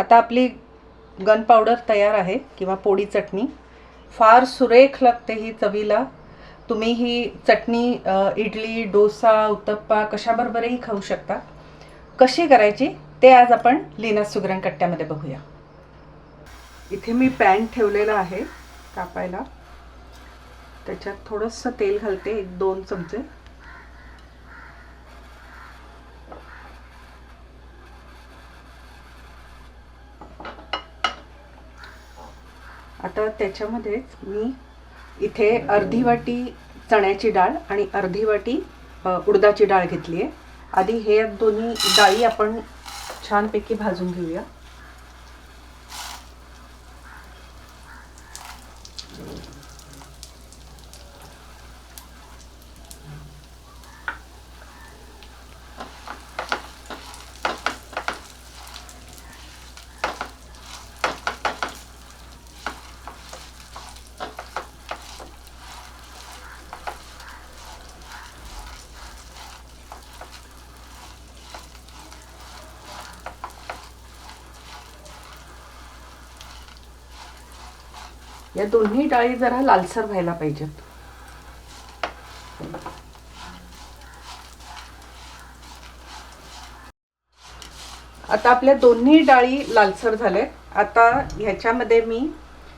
आता आपली gun powder तयार आहे किंवा पोळी चटणी. फार सुरेख लागते ही चवीला. तुम्ही ही चटणी इडली डोसा उत्तप्पा कशाबरोबरही खाऊ शकता. कशी करायची ते आज आपण लीना सुगरण कट्ट्यामध्ये बघूया. इथे मी पॅन ठेवलेला आहे कापायला. त्याच्यात थोडंसं तेल घालते एक दोन चमचे. आता त्याच्यामध्येच मी इथे अर्धी वाटी चण्याची डाळ आणि अर्धी वाटी उडदाची डाळ घेतली आहे आधी हे दोन्ही डाळी आपण छानपैकी भाजून घेऊया. या दोन्ही डाळी जरा लालसर व्हायला पाहिजेत. आता आपल्या दोन्ही डाळी लालसर झाल्यात आता ह्याच्यामध्ये मी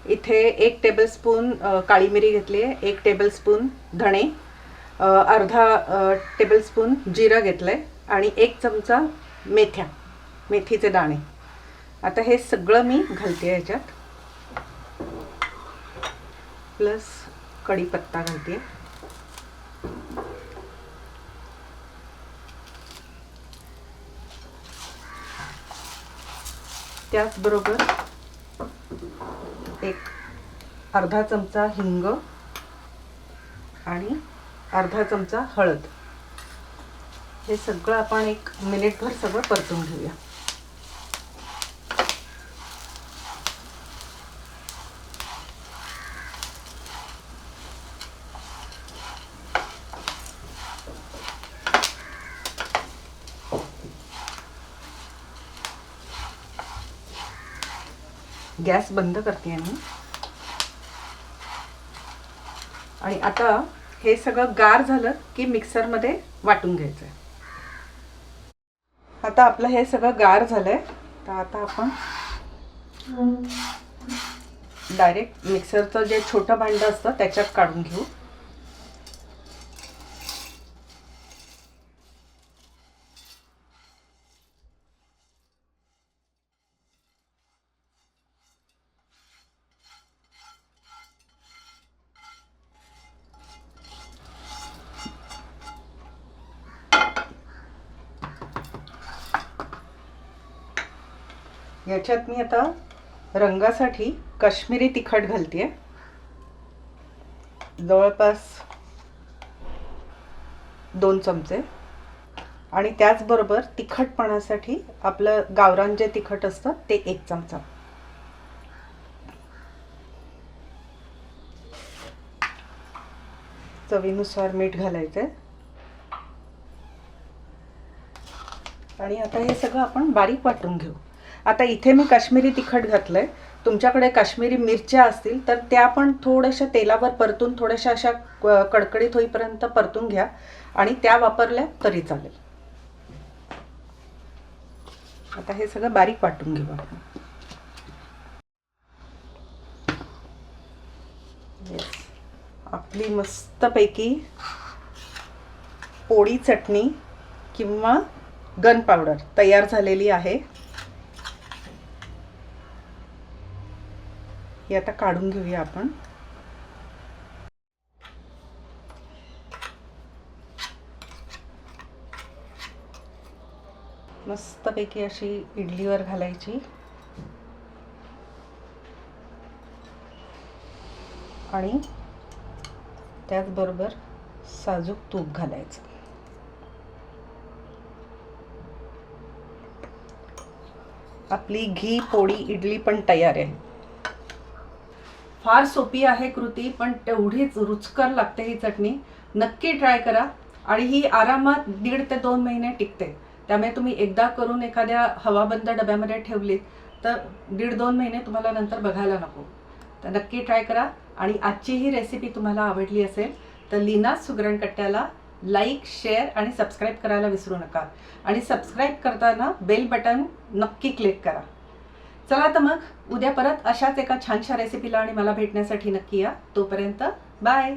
इथे एक टेबलस्पून काळी मिरी घेतली आहे एक टेबलस्पून धणे अर्धा टेबलस्पून जिरं घेतलं आहे आणि एक चमचा मेथ्या मेथीचे दाणे. आता हे सगळं मी घालते ह्याच्यात. प्लस कढीपत्ता घालते. त्याचबरोबर एक अर्धा चमचा हिंग आणि अर्धा चमचा हळद. हे सगळं आपण एक मिनिटभर सगळं परतून घेऊया. गॅस बंद करते मी. आणि आता हे सगळं गार झालं की मिक्सरमध्ये वाटून घ्यायचं आहे आता आपलं हे सगळं गार झालंय. तर आता आपण डायरेक्ट मिक्सरचं जे छोटं भांडं असतं त्याच्यात काढून घेऊ. याच्यात मी आता रंगासाठी काश्मीरी तिखट घालते जवळपास दोन चमचे. आणि त्याचबरोबर तिखटपणासाठी आपलं गावरान जे तिखट असतं ते एक चमचा. चवीनुसार मीठ घालायचं आहे आणि आता हे सगळं आपण बारीक वाटून घेऊ. आता इथे मी काश्मीरी तिखट घातलं आहे तुमच्याकडे काश्मीरी मिरच्या असतील तर त्या पण थोड्याशा तेलावर परतून थोड्याशा अशा कडकडीत होईपर्यंत परतून घ्या आणि त्या वापरल्या तरी चालेल. आता हे सगळं बारीक वाटून घेऊ आपण. आपली मस्तपैकी पोळी चटणी किंवा गन पावडर तयार झालेली आहे. ही आता काढून घेऊया आपण. मस्तपैकी अशी इडलीवर घालायची. आणि त्याचबरोबर साजूक तूप घालायचं. आपली घी पोळी इडली पण तयार आहे. फार सोपी आहे कृती पण तेवढीच रुचकर लागते ही चटणी. नक्की ट्राय करा. आणि ही आरामात दीड ते दोन महिने टिकते. त्यामुळे तुम्ही एकदा करून एखाद्या हवाबंद डब्यामध्ये ठेवलीत तर दीड दोन महिने तुम्हाला नंतर बघायला नको. तर नक्की ट्राय करा. आणि आजची ही रेसिपी तुम्हाला आवडली असेल तर लीना सुगरण कट्ट्याला लाईक शेअर आणि सबस्क्राईब करायला विसरू नका. आणि सबस्क्राईब करताना बेल बटन नक्की क्लिक करा. चला तर मग उद्या परत अशाच एका छानशा रेसिपीला आणि मला भेटण्यासाठी नक्की या. तोपर्यंत बाय